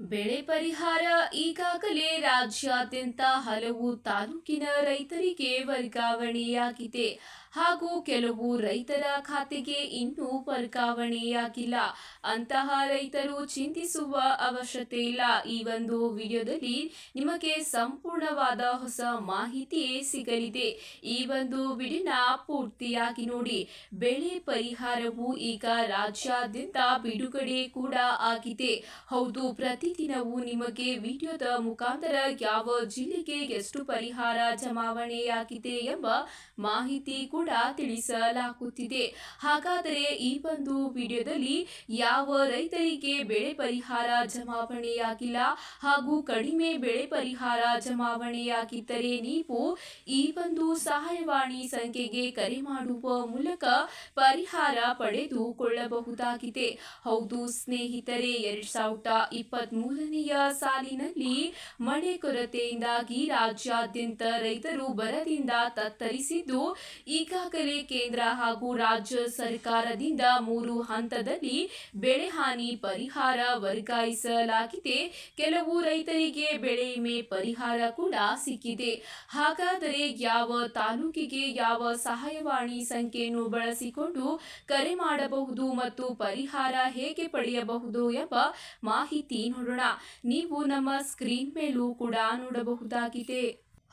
ಬೆಳೆ ಪರಿಹಾರ ಈಗಾಗಲೇ ರಾಜ್ಯಾದ್ಯಂತ ಹಲವು ತಾಲೂಕಿನ ರೈತರಿಗೆ ವರ್ಗಾವಣೆಯಾಗಿದೆ. ಹಾಗೂ ಕೆಲವು ರೈತರ ಖಾತೆಗೆ ಇನ್ನೂ ವರ್ಗಾವಣೆಯಾಗಿಲ್ಲ. ಅಂತಹ ರೈತರು ಚಿಂತಿಸುವ ಅವಶ್ಯಕತೆ ಇಲ್ಲ. ಈ ಒಂದು ವಿಡಿಯೋದಲ್ಲಿ ನಿಮಗೆ ಸಂಪೂರ್ಣವಾದ ಹೊಸ ಮಾಹಿತಿಯೇ ಸಿಗಲಿದೆ. ಈ ಒಂದು ವಿಡಿಯೋನ ಪೂರ್ತಿಯಾಗಿ ನೋಡಿ. ಬೆಳೆ ಪರಿಹಾರವು ಈಗ ರಾಜ್ಯಾದ್ಯಂತ ಬಿಡುಗಡೆ ಕೂಡ ಆಗಿದೆ. ಹೌದು, ಪ್ರತಿದಿನವೂ ನಿಮಗೆ ವಿಡಿಯೋದ ಮುಖಾಂತರ ಯಾವ ಜಿಲ್ಲೆಗೆ ಎಷ್ಟು ಪರಿಹಾರ ಜಮಾವಣೆಯಾಗಿದೆ ಎಂಬ ಮಾಹಿತಿ ಕೂಡ ತಿಳಿಸಲಾಗುತ್ತಿದೆ. ಹಾಗಾದರೆ ಈ ಒಂದು ವಿಡಿಯೋದಲ್ಲಿ ಯಾವ ರೈತರಿಗೆ ಬೆಳೆ ಪರಿಹಾರ ಜಮಾವಣೆಯಾಗಿಲ್ಲ ಹಾಗೂ ಕಡಿಮೆ ಬೆಳೆ ಪರಿಹಾರ ಜಮಾವಣೆಯಾಗಿದ್ದರೆ ನೀವು ಈ ಒಂದು ಸಹಾಯವಾಣಿ ಸಂಖ್ಯೆಗೆ ಕರೆ ಮಾಡುವ ಮೂಲಕ ಪರಿಹಾರ ಪಡೆದುಕೊಳ್ಳಬಹುದಾಗಿದೆ. ಹೌದು ಸ್ನೇಹಿತರೆ, ಎರಡ್ ಸಾವಿರದ ಇಪ್ಪತ್ತ್ ಮೂರನೆಯ ಸಾಲಿನಲ್ಲಿ ಮಳೆ ಕೊರತೆಯಿಂದಾಗಿ ರಾಜ್ಯಾದ್ಯಂತ ರೈತರು ಬರದಿಂದ ತತ್ತರಿಸಿದ್ದು ಈಗಾಗಲೇ ಕೇಂದ್ರ ಹಾಗೂ ರಾಜ್ಯ ಸರ್ಕಾರದಿಂದ ಮೂರು ಹಂತದಲ್ಲಿ ಬೆಳೆ ಹಾನಿ ಪರಿಹಾರ ವರ್ಗಾಯಿಸಲಾಗಿದೆ. ಕೆಲವು ರೈತರಿಗೆ ಬೆಳೆ ವಿಮೆ ಪರಿಹಾರ ಕೂಡ ಸಿಕ್ಕಿದೆ. ಹಾಗಾದರೆ ಯಾವ ತಾಲೂಕಿಗೆ ಯಾವ ಸಹಾಯವಾಣಿ ಸಂಖ್ಯೆಯನ್ನು ಬಳಸಿಕೊಂಡು ಕರೆ ಮಾಡಬಹುದು ಮತ್ತು ಪರಿಹಾರ ಹೇಗೆ ಪಡೆಯಬಹುದು ಎಂಬ ಮಾಹಿತಿ ನೋಡೋಣ. ನೀವು ನಮ್ಮ ಸ್ಕ್ರೀನ್ ಮೇಲೂ ಕೂಡ ನೋಡಬಹುದಾಗಿದೆ.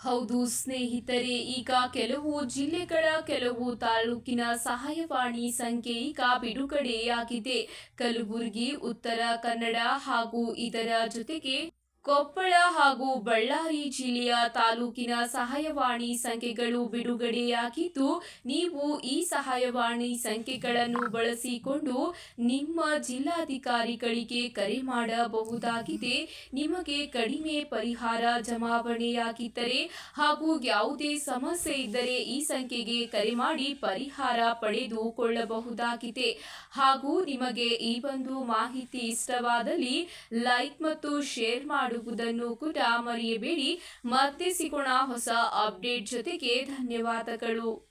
ಹೌದು ಸ್ನೇಹಿತರೆ, ಈಗ ಕೆಲವು ಜಿಲ್ಲೆಗಳ ಕೆಲವು ತಾಲೂಕಿನ ಸಹಾಯವಾಣಿ ಸಂಖ್ಯೆ ಈಗ ಬಿಡುಗಡೆಯಾಗಿದೆ. ಕಲಬುರಗಿ, ಉತ್ತರ ಕನ್ನಡ ಹಾಗೂ ಇದರ ಜೊತೆಗೆ ಕೊಪ್ಪಳ ಹಾಗೂ ಬಳ್ಳಾರಿ ಜಿಲ್ಲೆಯ ತಾಲೂಕಿನ ಸಹಾಯವಾಣಿ ಸಂಖ್ಯೆಗಳು ಬಿಡುಗಡೆಯಾಗಿದ್ದು, ನೀವು ಈ ಸಹಾಯವಾಣಿ ಸಂಖ್ಯೆಗಳನ್ನು ಬಳಸಿಕೊಂಡು ನಿಮ್ಮ ಜಿಲ್ಲಾಧಿಕಾರಿಗಳಿಗೆ ಕರೆ ಮಾಡಬಹುದಾಗಿದೆ. ನಿಮಗೆ ಕಡಿಮೆ ಪರಿಹಾರ ಜಮಾವಣೆಯಾಗಿದ್ದರೆ ಹಾಗೂ ಯಾವುದೇ ಸಮಸ್ಯೆ ಇದ್ದರೆ ಈ ಸಂಖ್ಯೆಗೆ ಕರೆ ಮಾಡಿ ಪರಿಹಾರ ಪಡೆದುಕೊಳ್ಳಬಹುದಾಗಿದೆ. ಹಾಗೂ ನಿಮಗೆ ಈ ಒಂದು ಮಾಹಿತಿ ಇಷ್ಟವಾದಲ್ಲಿ ಲೈಕ್ ಮತ್ತು ಶೇರ್ ಮಾಡುವುದನ್ನು ಕೂಡ ಮರೆಯಬೇಡಿ. ಮತ್ತೆ ಸಿಗೋಣ ಹೊಸ ಅಪ್ಡೇಟ್ ಜೊತೆಗೆ ಧನ್ಯವಾದಗಳು.